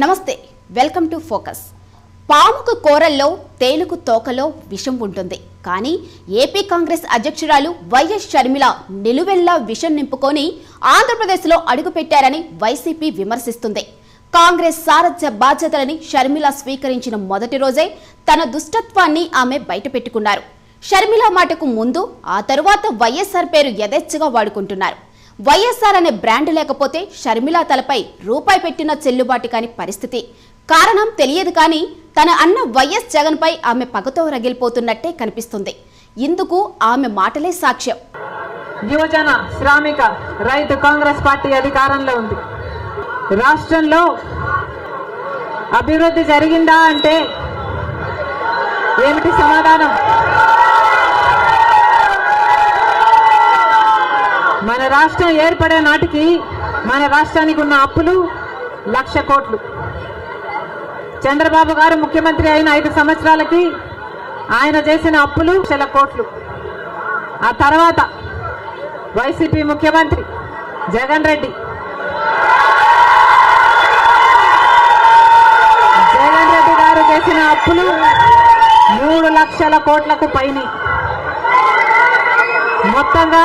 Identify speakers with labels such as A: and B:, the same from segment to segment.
A: నమస్తే welcome to focus. పాముకు కోరల్లో తేలుకు తోకలో విషం ఉంటుంది. కానీ ఏపీ కాంగ్రెస్ అధ్యక్షురాలు వైఎస్ షర్మిల నిలువెల్లా విషం నింపుకొని ఆంధ్రప్రదేశ్లో అడుగుపెట్టారని వైసీపీ విమర్శిస్తుంది. కాంగ్రెస్ సారథ్య బాధ్యతలని షర్మిల స్వీకరించిన మొదటి రోజే తన దుష్టత్వాన్ని ఆమె బయటపెట్టుకున్నారు. షర్మిల మాటకు ముందు ఆ తరువాత వైఎస్ఆర్ పేరు యథేచ్ఛగా వాడుకుంటున్నారు. వైఎస్ఆర్ అనే బ్రాండ్ లేకపోతే షర్మిల తలపై రూపాయి పెట్టిన చెల్లుబాటు కాని పరిస్థితి. కారణం తెలియదు కానీ తన అన్న వైఎస్ జగన్ పై ఆమె పగతో రగిలిపోతున్నట్టే కనిపిస్తుంది. ఇందుకు ఆమె మాటలే సాక్ష్యం.
B: యువజన శ్రామిక రైతు కాంగ్రెస్ పార్టీ అధికారంలో ఉంది. రాష్ట్రంలో అభివృద్ధి జరిగిందా అంటే ఏమిటి సమాధానం? మన రాష్ట్రం ఏర్పడే నాటికి మన రాష్ట్రానికి ఉన్న అప్పులు లక్ష కోట్లు. చంద్రబాబు గారు ముఖ్యమంత్రి అయిన ఐదు సంవత్సరాలకి ఆయన చేసిన అప్పులు లక్షల కోట్లు. ఆ తర్వాత వైసీపీ ముఖ్యమంత్రి జగన్ రెడ్డి. జగన్ రెడ్డి గారు చేసిన అప్పులు మూడు లక్షల కోట్లకు పైని. మొత్తంగా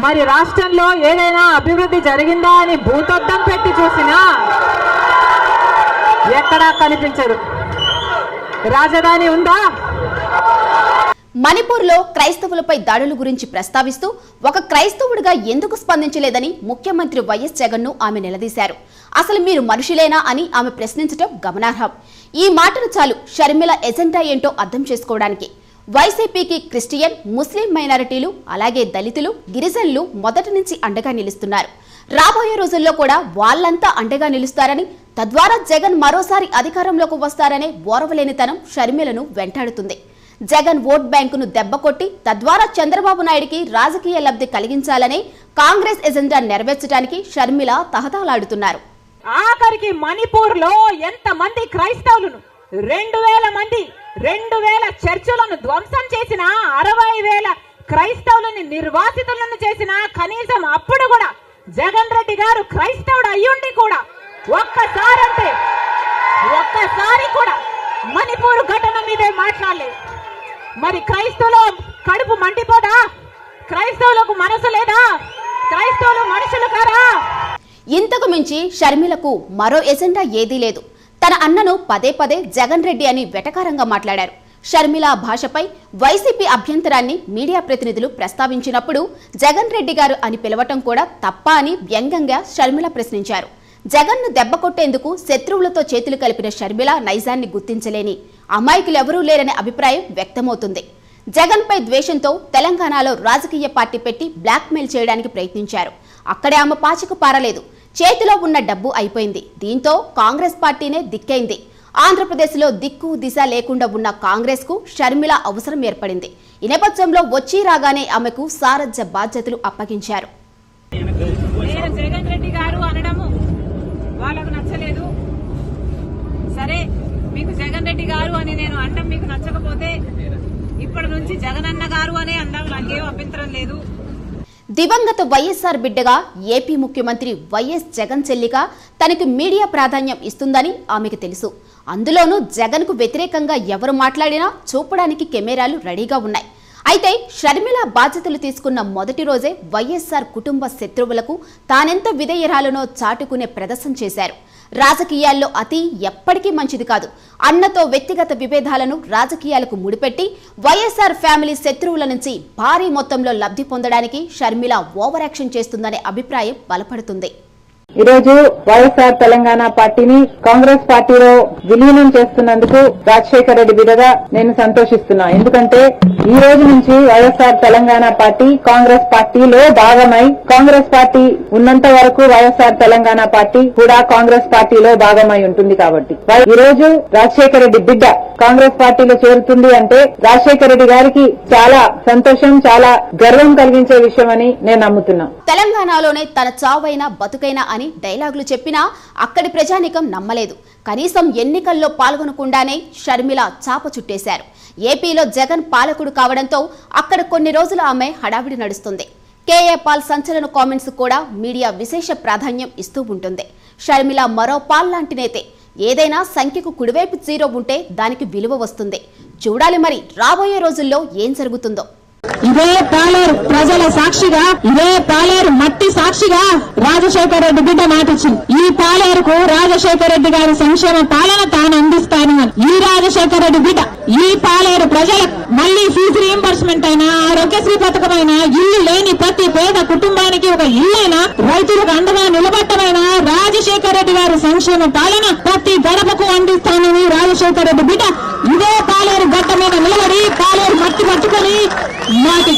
B: మరి రాష్ట్రంలో ఏదైనా అభివృద్ధి జరిగిందా అని భూతద్దం పెట్టి చూసినా ఎక్కడా కనిపించరు రాజధాని ఉందా?
A: మణిపూర్లో క్రైస్తవులపై దాడుల గురించి ప్రస్తావిస్తూ ఒక క్రైస్తవుడిగా ఎందుకు స్పందించలేదని ముఖ్యమంత్రి వైఎస్ జగన్ను ఆమె నిలదీశారు. అసలు మీరు మనుషులేనా అని ఆమె ప్రశ్నించడం గమనార్హం. ఈ మాటలు చాలు షర్మిల ఎజెండా ఏంటో అర్థం చేసుకోవడానికి. వైసీపీకి క్రిస్టియన్ ముస్లిం మైనారిటీలు అలాగే దళితులు గిరిజనులు మొదటి నుంచి అండగా నిలుస్తున్నారు. రాబోయే రోజుల్లో కూడా వాళ్ళంతా అండగా నిలుస్తారని తద్వారా జగన్ మరోసారి అధికారంలోకి వస్తారనే ఓరవలేనితనం షర్మిలను వెంటాడుతుంది. జగన్ ఓట్ బ్యాంకును దెబ్బకొట్టి తద్వారా చంద్రబాబు నాయుడికి రాజకీయ లబ్ధి కలిగించాలనే కాంగ్రెస్ ఎజెండా నెరవేర్చడానికి షర్మిల తహతాలాడుతున్నారు
B: ఆఖరికి మణిపూర్లో ఎంత మంది క్రైస్తవులను రెండు వేల మంది. రెండు వేల చర్చులను ధ్వంసం చేసిన అరవై వేల క్రైస్తవులని నిర్వాసితులను చేసిన కనీసం అప్పుడు కూడా జగన్ రెడ్డి గారు క్రైస్తవుడు అయ్యుండి కూడా ఒక్కసారంటే ఒక్కసారి కూడా మణిపూర్ ఘటన మీదే మాట్లాడలేదు. మరి క్రైస్తవుల కడుపు మండిపోదా? క్రైస్తవులకు మనసు లేదా? క్రైస్తవులు మనుషులు కారా?
A: ఇంతకు మించి షర్మిలకు మరో ఎజెండా ఏదీ లేదు. తన అన్నను పదే పదే జగన్ రెడ్డి అని వెటకారంగా మాట్లాడారు. షర్మిల భాషపై వైసీపీ అభ్యంతరాన్ని మీడియా ప్రతినిధులు ప్రస్తావించినప్పుడు జగన్ రెడ్డి గారు అని పిలవటం కూడా తప్ప అని వ్యంగ్యంగా షర్మిల ప్రశ్నించారు. జగన్ను దెబ్బ కొట్టేందుకు శత్రువులతో చేతులు కలిపిన షర్మిల నైజాన్ని గుర్తించలేని అమాయకులెవరూ లేరనే అభిప్రాయం వ్యక్తమవుతుంది. జగన్పై ద్వేషంతో తెలంగాణలో రాజకీయ పార్టీ పెట్టి బ్లాక్మెయిల్ చేయడానికి ప్రయత్నించారు. అక్కడే ఆమె పాచిక పారలేదు. చేతిలో ఉన్న డబ్బు అయిపోయింది. దీంతో కాంగ్రెస్ పార్టీనే దిక్కైంది. ఆంధ్రప్రదేశ్లో దిక్కు దిశ లేకుండా ఉన్న కాంగ్రెస్కు షర్మిల అవసరం ఏర్పడింది. ఈ నేపథ్యంలో వచ్చి రాగానే ఆమెకు సారథ్య బాధ్యతలు అప్పగించారు.
C: జగన్ రెడ్డి గారు అనడము వాళ్ళకు నచ్చలేదు. సరే మీకు జగన్ రెడ్డి గారు అని నేను అనడం మీకు నచ్చకపోతే ఇప్పటి నుంచి జగనన్న గారు అనే అందాం. నాకేం అభ్యంతరం లేదు.
A: దివంగత వైఎస్ఆర్ బిడ్డగా ఏపీ ముఖ్యమంత్రి వైఎస్ జగన్ చెల్లిగా తనకి మీడియా ప్రాధాన్యం ఇస్తుందని ఆమెకు తెలుసు. అందులోనూ జగన్కు వ్యతిరేకంగా ఎవరు మాట్లాడినా చూపడానికి కెమెరాలు రెడీగా ఉన్నాయి. అయితే షర్మిల బాధ్యతలు తీసుకున్న మొదటి రోజే వైఎస్ఆర్ కుటుంబ శత్రువులకు తానెంత విధేయరాలనో చాటుకునే ప్రదర్శన చేశారు. రాజకీయాల్లో అతి ఎప్పటికీ మంచిది కాదు. అన్నతో వ్యక్తిగత విభేదాలను రాజకీయాలకు ముడిపెట్టి వైఎస్ఆర్ ఫ్యామిలీ శత్రువుల నుంచి భారీ మొత్తంలో లబ్ధి పొందడానికి షర్మిల ఓవర్ యాక్షన్ చేస్తుందనే అభిప్రాయం బలపడుతుంది.
D: ఈరోజు వైఎస్ఆర్ తెలంగాణ పార్టీని కాంగ్రెస్ పార్టీలో విలీనం చేస్తున్నందుకు రాజశేఖర రెడ్డి బిడగా నేను సంతోషిస్తున్నా. ఎందుకంటే ఈ రోజు నుంచి వైఎస్ఆర్ తెలంగాణ పార్టీ కాంగ్రెస్ పార్టీలో భాగమై కాంగ్రెస్ పార్టీ ఉన్నంత వరకు వైఎస్ఆర్ తెలంగాణ పార్టీ కూడా కాంగ్రెస్ పార్టీలో భాగమై ఉంటుంది కాబట్టి. వై- ఈ రోజు రాజశేఖర రెడ్డి బిడ్డ కాంగ్రెస్ పార్టీలో చేరుతుంది అంటే రాజశేఖర రెడ్డి గారికి చాలా సంతోషం చాలా గర్వం కలిగించే విషయం అని నేను నమ్ముతున్నా.
A: తెలంగాణలోనే తన చావైన బతుకైన అని డైలాగులు చెప్పినా అక్కడి ప్రజానికం నమ్మలేదు. కనీసం ఎన్నికల్లో పాల్గొనకుండానే షర్మిల చాప చుట్టేశారు. ఏపీలో జగన్ పాలకుడు కావడంతో అక్కడ కొన్ని రోజులు ఆమె హడావిడి నడుస్తుంది. కేఏ పాల్ సంచలన కామెంట్స్ కూడా మీడియా విశేష ప్రాధాన్యం ఇస్తూ ఉంటుంది. షర్మిల మరో పాల్ లాంటి నేతే. ఏదైనా సంఖ్యకు కుడివైపు జీరో ఉంటే దానికి విలువ వస్తుంది. చూడాలి మరి రాబోయే రోజుల్లో ఏం జరుగుతుందో.
B: ఇదే పాలేరు ప్రజల సాక్షిగా ఇదే పాలేరు మట్టి సాక్షిగా రాజశేఖర రెడ్డి బిడ్డ మాటిచ్చింది. ఈ పాలేరుకు రాజశేఖర రెడ్డి గారి సంక్షేమ పాలన తాను అందిస్తాను ఈ రాజశేఖర రెడ్డి బిడ్డ ఈ పాలేరు ప్రజలకు మళ్ళీ ఫీజు రీఎంబర్స్మెంట్ అయినా ఆరోగ్యశ్రీ పథకమైనా ఇల్లు లేని ప్రతి పేద కుటుంబానికి ఒక ఇల్లైనా రైతులకు అండగా నిలబట్టమైనా రాజశేఖర రెడ్డి గారి సంక్షేమ పాలన ప్రతి గడపకు అందిస్తానని రాజశేఖర రెడ్డి బిడ్డ ఇదే పాలేరు గడ్డ మీద నిలబడి పాలేరు మట్టి పట్టుకొని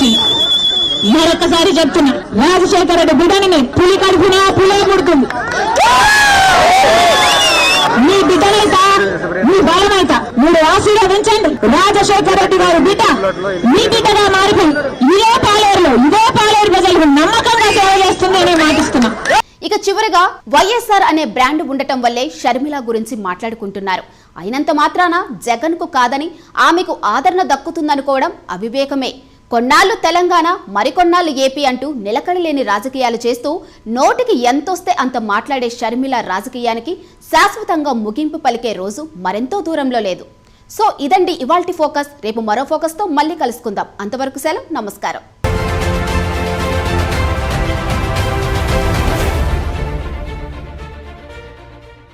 B: మాటిచ్చి మరొకసారి చెప్తున్నా రాజశేఖర రెడ్డి బిడ్డని పులి కడుపున పులే ముడుతుంది మీ బిడ్డనైతా మీ బలమైతా మీరు ఆశీర్వదించండి. రాజశేఖర రెడ్డి గారు బిడ్డ మీ బిడ్డగా మారిపోయి ఇదే పాలేరులో ఇదే పాలేరు ప్రజలకు నమ్మకంగా సేవ చేస్తుంది అని మాటిస్తున్నా.
A: ఇక చివరిగా వైఎస్ఆర్ అనే బ్రాండ్ ఉండటం వల్లే షర్మిల గురించి మాట్లాడుకుంటున్నారు. అయినంత మాత్రాన జగన్ కాదని ఆమెకు ఆదరణ దక్కుతుందనుకోవడం అవివేకమే. కొన్నాళ్ళు తెలంగాణ మరికొన్నాళ్ళు ఏపీ అంటూ నిలకడలేని రాజకీయాలు చేస్తూ నోటికి ఎంతొస్తే అంత మాట్లాడే షర్మిల రాజకీయానికి శాశ్వతంగా ముగింపు పలికే రోజు మరెంతో దూరంలో లేదు. సో ఇదండి ఇవాల్టి ఫోకస్. రేపు మరో ఫోకస్తో మళ్ళీ కలుసుకుందాం. అంతవరకు సెలవు. నమస్కారం.